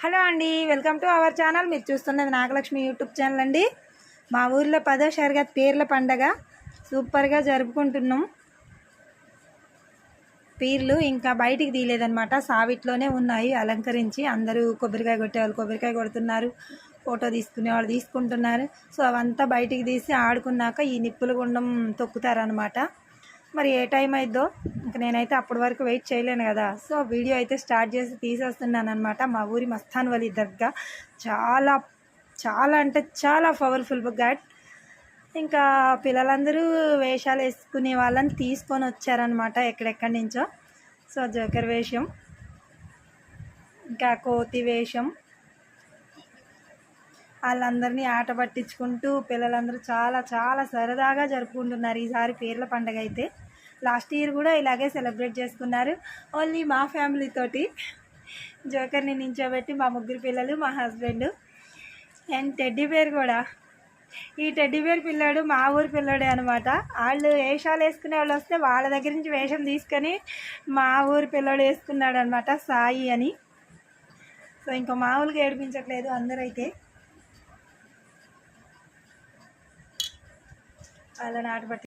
Hello అండి welcome to our channel. మీరు చూస్తున్నది నాగలక్ష్మి యూట్యూబ్ ఛానల్ అండి. మా ఊర్లో పదో షరగత్ పీర్ల పండగ. సూపర్గా జరుపుకుంటున్నాం. పీర్లు ఇంకా బయటికి తీయలేదన్నమాట. సావిట్లోనే ఉన్నాయి అలంకరించి అందరూ కొబ్బరికాయ కొట్టేవాళ్ళు కొబ్బరికాయ కొడుతున్నారు. ఫోటో తీసుకునే వాళ్ళు తీసుకుంటున్నారు. సో అవంతా బయటికి తీసి ఆడుకున్నాక ఈ నిప్పుల గుండం తొక్కుతారనమాట మరి ఏ టైం అయిద్దో? ఇంక నేనైతే అప్పటి వరకు వెయిట్ చేయలేను కదా. సో వీడియో అయితే స్టార్ట్ చేసి తీసేస్తున్నాను అనమాట మా ఊరి మస్తాన్ వలి దర్గా. చాలా చాలా అంటే చాలా పవర్ఫుల్ గాడ్. ఇంకా పిల్లలందరూ వేషాలు వేసుకునే వాళ్ళని తీసుకొని వచ్చారనమాట ఎక్కడెక్కడి నుంచో. సో జోకర్ వేషం ఇంకా కోతి వేషం. వాళ్ళందరినీ ఆట పట్టించుకుంటూ పిల్లలందరూ చాలా చాలా సరదాగా జరుపుకుంటున్నారు ఈసారి పీర్ల పండగ అయితే. లాస్ట్ ఇయర్ కూడా ఇలాగే సెలబ్రేట్ చేసుకున్నారు. ఓన్లీ మా ఫ్యామిలీతోటి జోకర్ని నించోబెట్టి మా ముగ్గురు పిల్లలు మా హస్బెండ్ అండ్ టెడ్డీ బేర్ కూడా. ఈ టెడ్డీ బేర్ పిల్లాడు మా ఊరి పిల్లాడే అనమాట వాళ్ళు వేషాలు వేసుకునే వాళ్ళు వస్తే వాళ్ళ దగ్గర నుంచి వేషం తీసుకొని మా ఊరి పిల్లాడు వేసుకున్నాడు అనమాట సాయి అని. సో ఇంకా మామూలుగా ఏడిపించట్లేదు అందరైతే. వాళ్ళ నాటబట్టి